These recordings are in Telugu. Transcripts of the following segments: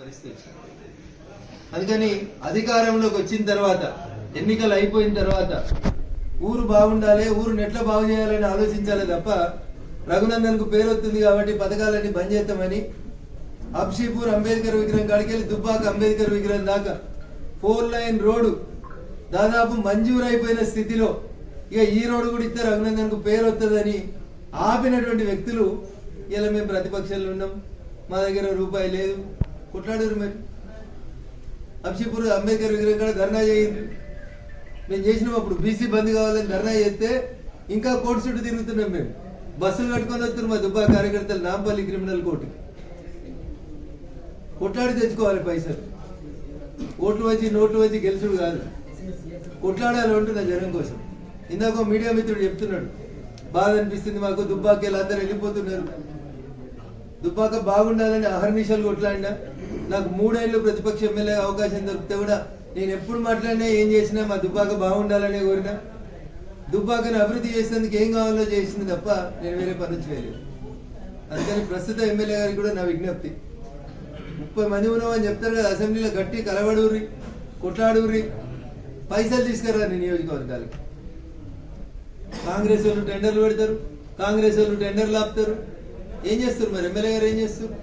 పరిస్థితి. అందుకని అధికారంలోకి వచ్చిన తర్వాత ఎన్నికలు అయిపోయిన తర్వాత ఊరు బాగుండాలి ఊరు ఎట్లా బాగు చేయాలని ఆలోచించాలి తప్ప రఘునందన్కు పేరు వస్తుంది కాబట్టి పథకాలన్నీ బంద్ చేస్తామని అబ్షీపూర్ అంబేద్కర్ విగ్రహం కాడికి వెళ్ళి దుబ్బాక అంబేద్కర్ విగ్రహం దాకా ఫోర్ లైన్ రోడ్డు దాదాపు మంజూరు అయిపోయిన స్థితిలో ఇక ఈ రోడ్డు కూడా ఇస్తే రఘునందన్కు పేరు వస్తుందని ఆపినటువంటి వ్యక్తులు ఇలా మేము ప్రతిపక్షాలు ఉన్నాం మా దగ్గర రూపాయి లేదు. కొట్లాడారు మరి. అంశీపూర్ అంబేద్కర్ విగ్రహం కూడా ధర్నా చేయండి మేము చేసినాం అప్పుడు బీసీ బంద్ కావాలని ధర్నా చేస్తే ఇంకా కోర్టు చుట్టూ తిరుగుతున్నాం మేము. బస్సులు కట్టుకొని వస్తున్నారు మా దుబ్బా కార్యకర్తలు నాంపల్లి క్రిమినల్ కోర్టుకి కొట్లాడి తెచ్చుకోవాలి పైసలు. ఓట్లు వచ్చి నోట్లు వచ్చి గెలుచుడు కాదు. కొట్లాడాలి ఉంటుంది జనం కోసం. ఇందాక మీడియా మిత్రుడు చెప్తున్నాడు. బాధ అనిపిస్తుంది మాకు దుబ్బాకి అందరూ వెళ్ళిపోతున్నారు. దుబ్బాక బాగుండాలని అహర్నిశలు కొట్లాడినా నాకు మూడేళ్ళు ప్రతిపక్ష ఎమ్మెల్యే అవకాశం దొరికితే కూడా నేను ఎప్పుడు మాట్లాడినా ఏం చేసినా మా దుబ్బాక బాగుండాలనే కోరినా. దుబ్బాకని అభివృద్ధి చేసేందుకు ఏం కావాలో చేసింది తప్ప నేను వేరే పని చేయలేదు అందుకని ప్రస్తుత ఎమ్మెల్యే గారికి కూడా నా విజ్ఞప్తి. ముప్పై మంది ఉన్నామని చెప్తారు కదా అసెంబ్లీలో గట్టి కలవడూరి కొట్లాడూరి పైసలు తీసుకురా నీ నియోజకవర్గాలకి. కాంగ్రెస్ వాళ్ళు టెండర్లు పెడతారు కాంగ్రెస్ వాళ్ళు టెండర్లు ఆపుతారు ఏం చేస్తారు మరి? ఎమ్మెల్యే గారు ఏం చేస్తారు?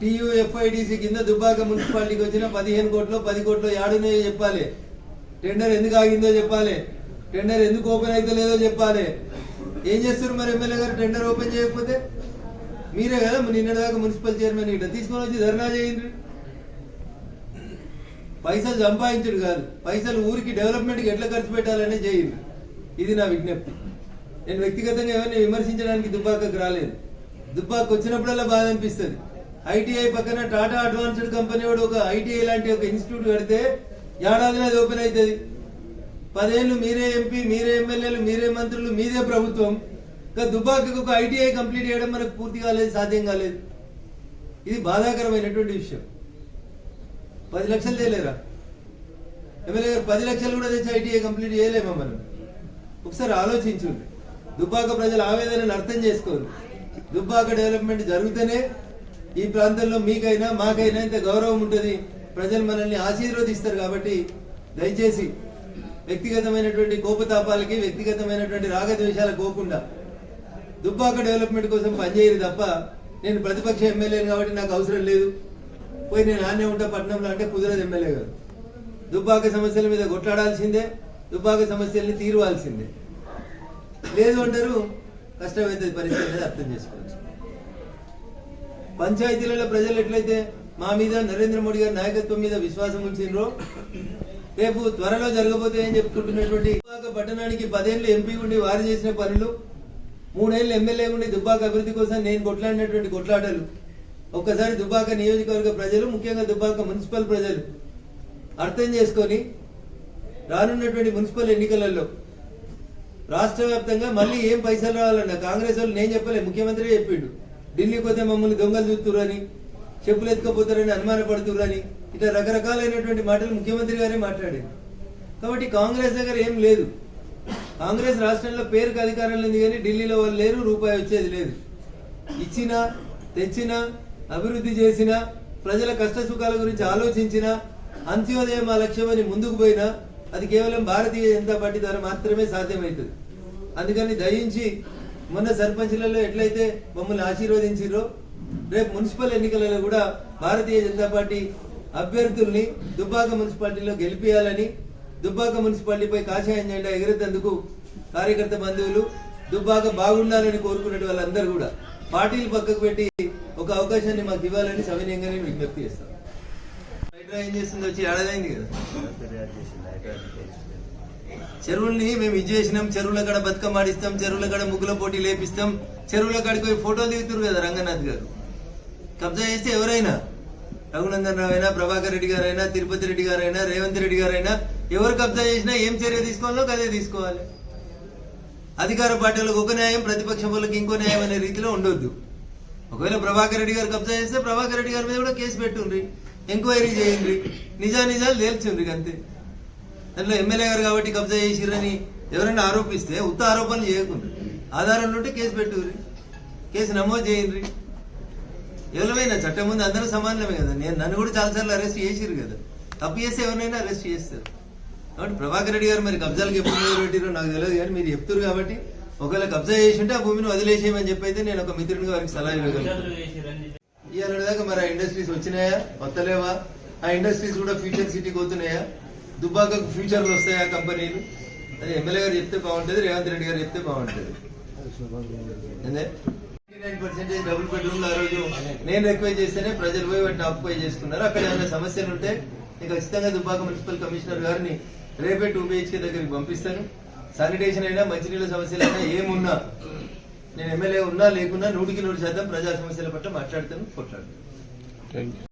టీయూఎఫ్ఐడిసి కింద దుబ్బాక మున్సిపాలిటీకి వచ్చిన పదిహేను కోట్లు పది కోట్లు యాడున్నాయో చెప్పాలి. టెండర్ ఎందుకు ఆగిందో చెప్పాలి. టెండర్ ఎందుకు ఓపెన్ అయితే లేదో చెప్పాలి. ఏం చేస్తారు మరి ఎమ్మెల్యే గారు? టెండర్ ఓపెన్ చేయకపోతే? మీరే కదా నిన్నటిదాకా మున్సిపల్ చైర్మన్ ఇట్లా తీసుకొని వచ్చి ధర్నా చేయండి పైసలు సంపాదించుడు కాదు. పైసలు ఊరికి డెవలప్మెంట్కి ఎట్లా ఖర్చు పెట్టాలనే చేయండి ఇది నా విజ్ఞప్తి. నేను వ్యక్తిగతంగా ఎవరిని విమర్శించడానికి దుబ్బాకకు రాలేదు. దుబ్బాకి వచ్చినప్పుడల్లా బాధ అనిపిస్తుంది ఐటీఐ పక్కన టాటా అడ్వాన్స్డ్ కంపెనీ వాడు ఒక ఐటీఐ లాంటి ఒక ఇన్స్టిట్యూట్ కడితే ఏడాదిలో అది ఓపెన్ అవుతుంది పదేళ్ళు మీరే ఎంపీ మీరే ఎమ్మెల్యేలు మీరే మంత్రులు మీదే ప్రభుత్వం. ఇంకా ఒక ఐటీఐ కంప్లీట్ చేయడం మనకు పూర్తి కాలేదు సాధ్యం కాలేదు. ఇది బాధాకరమైనటువంటి విషయం. పది లక్షలు చేయలేరా ఎమ్మెల్యే గారు పది లక్షలు కూడా తెచ్చి ఐటీఐ కంప్లీట్ చేయలేమా మనం? ఒకసారి ఆలోచించు. దుబ్బాక ప్రజల ఆవేదనను అర్థం చేసుకోరు దుబ్బాక డెవలప్మెంట్ జరుగుతూనే ఈ ప్రాంతంలో మీకైనా మాకైనా ఇంత గౌరవం ఉంటుంది. ప్రజలు మనల్ని ఆశీర్వదిస్తారు కాబట్టి దయచేసి వ్యక్తిగతమైనటువంటి కోపతాపాలకి వ్యక్తిగతమైనటువంటి రాగద్వేషాలకు పోకుండా దుబ్బాక డెవలప్మెంట్ కోసం పనిచేయరు తప్ప నేను ప్రతిపక్ష ఎమ్మెల్యేని కాబట్టి నాకు అవసరం లేదు. పోయి నేను ఆనే ఉంటా పట్టణంలో అంటే కుదరదు ఎమ్మెల్యే గారు. దుబ్బాక సమస్యల మీద కొట్లాడాల్సిందే దుబ్బాక సమస్యల్ని తీరువాల్సిందే. లేదు అంటారు కష్టమైతే పరిస్థితి అనేది అర్థం చేసుకోవచ్చు. పంచాయతీలలో ప్రజలు ఎట్లయితే మా మీద నరేంద్ర మోడీ గారి నాయకత్వం మీద విశ్వాసం ఉంచిండ్రో రేపు త్వరలో జరగబోతే ఏం చెప్పుకుంటున్నటువంటి దుబ్బాక పట్టణానికి పదేళ్ళు ఎంపీ ఉండి వారు చేసిన పనులు మూడేళ్ళు ఎమ్మెల్యే ఉండి దుబ్బాక అభివృద్ధి కోసం నేను కొట్లాడినటువంటి కొట్లాటలు ఒక్కసారి దుబ్బాక నియోజకవర్గ ప్రజలు ముఖ్యంగా దుబ్బాక మున్సిపల్ ప్రజలు అర్థం చేసుకొని రానున్నటువంటి మున్సిపల్ ఎన్నికలలో రాష్ట్ర వ్యాప్తంగా మళ్ళీ ఏం పైసలు రావాలన్న కాంగ్రెస్ వాళ్ళు నేను చెప్పలే ముఖ్యమంత్రి చెప్పిండు. ఢిల్లీకి పోతే మమ్మల్ని దొంగలు చూస్తురని చెప్పులు ఎత్తుకపోతారని అనుమానపడుతురని ఇట్లా రకరకాలైనటువంటి మాటలు ముఖ్యమంత్రి గారే మాట్లాడారు. కాబట్టి కాంగ్రెస్ దగ్గర ఏం లేదు. కాంగ్రెస్ రాష్ట్రంలో పేరుకు అధికారంలో ఉంది కానీ ఢిల్లీలో వాళ్ళు లేరు రూపాయి వచ్చేది లేదు. ఇచ్చిన తెచ్చిన అభివృద్ధి చేసిన ప్రజల కష్ట సుఖాల గురించి ఆలోచించిన అంత్యోదయం ఆ లక్ష్యమని ముందుకు పోయినా అది కేవలం భారతీయ జనతా పార్టీ ద్వారా మాత్రమే సాధ్యమవుతుంది. అందుకని దయించి మొన్న సర్పంచ్లలో ఎట్లయితే మమ్మల్ని ఆశీర్వదించిరో రేపు మున్సిపల్ ఎన్నికలలో కూడా భారతీయ జనతా పార్టీ అభ్యర్థుల్ని దుబ్బాక మున్సిపాలిటీలో గెలిపించాలని దుబ్బాక మున్సిపాలిటీపై కాషాయం జెండా ఎగరేందుకు కార్యకర్త బంధువులు దుబ్బాక బాగుండాలని కోరుకునే వాళ్ళందరూ కూడా పార్టీలు పక్కకు పెట్టి ఒక అవకాశాన్ని మాకు ఇవ్వాలని సవినయంగా విజ్ఞప్తి చేస్తాను. ఏం వచ్చి కదా. చెరువుల్ని మేము ఇది చేసినాం. చెరువుల కాడ బతుకమ్మ ఆడిస్తాం. చెరువుల కాడ ముగ్గుల పోటీ లేపిస్తాం. చెరువుల కాడికి పోయి ఫోటో దిగుతారు కదా రంగనాథ్ గారు. కబ్జా చేస్తే ఎవరైనా? రఘునందన్ రావు అయినా ప్రభాకర్ రెడ్డి గారైనా తిరుపతి రెడ్డి గారైనా రేవంత్ రెడ్డి గారైనా ఎవరు కబ్జా చేసినా ఏం చర్య తీసుకోవాలో అదే తీసుకోవాలి. అధికార పార్టీలకు ఒక న్యాయం ప్రతిపక్ష వాళ్ళకి ఇంకో న్యాయం అనే రీతిలో ఉండొద్దు. ఒకవేళ ప్రభాకర్ రెడ్డి గారు కబ్జా చేస్తే ప్రభాకర్ రెడ్డి గారి మీద కూడా కేసు పెట్టుండ్రి. ఎంక్వైరీ చేయండి. నిజా నిజాలు తేల్చుండ్రి అంతే దాంట్లో ఎమ్మెల్యే గారు కాబట్టి కబ్జా చేసిరని ఎవరైనా ఆరోపిస్తే ఉత్త ఆరోపణలు చేయకుండా ఆధారాలు ఉంటే కేసు పెట్టుర్రి. కేసు నమోదు చేయండి. ఎవరైనా చట్టం ముందు అందరూ సమానమే కదా. నేను నన్ను కూడా చాలాసార్లు అరెస్ట్ చేసిరు కదా. తప్పు చేస్తే ఎవరినైనా అరెస్ట్ చేస్తారు. కాబట్టి ప్రభాకర్ రెడ్డి గారు మరి కబ్జాలకు ఎప్పుడు మొదలు పెట్టిరో నాకు తెలియదు కానీ మీరు చెప్తారు కాబట్టి ఒకవేళ కబ్జా చేసి ఉంటే ఆ భూమిని వదిలేసేయమని చెప్పి అయితే నేను ఒక మిత్రునిగా వారికి సలహా ఇవ్వగలను. దాకా మరి ఆ ఇండస్ట్రీస్ వచ్చినాయా? వస్తలేవా ఆ ఇండస్ట్రీస్ కూడా ఫ్యూచర్ సిటీకి పోతున్నాయా? దుబ్బాకకు ఫ్యూచర్లు వస్తాయా కంపెనీలు? అది ఎమ్మెల్యే గారు చెప్తే బాగుంటుంది రేవంత్ రెడ్డి గారు చెప్తే బాగుంటుంది. నైన్ పర్సెంటేజ్ డబుల్ బెడ్రూమ్ ఆ రోజు నేను రిక్వెస్ట్ చేస్తేనే ప్రజలు పోయి వాటిని ఆక్యుపై చేసుకున్నారు. అక్కడ ఏమైనా సమస్యలు ఉంటే నేను ఖచ్చితంగా దుబ్బాక మున్సిపల్ కమిషనర్ గారిని రేపే టూ బిహెచ్కే దగ్గరికి పంపిస్తాను. శానిటేషన్ అయినా మంచినీళ్ళ సమస్యలు అయినా ఏమున్నా నేను ఎమ్మెల్యే ఉన్నా లేకున్నా నూటికి నూరు శాతం ప్రజా సమస్యల పట్ల మాట్లాడతాను కొట్లాడతాను.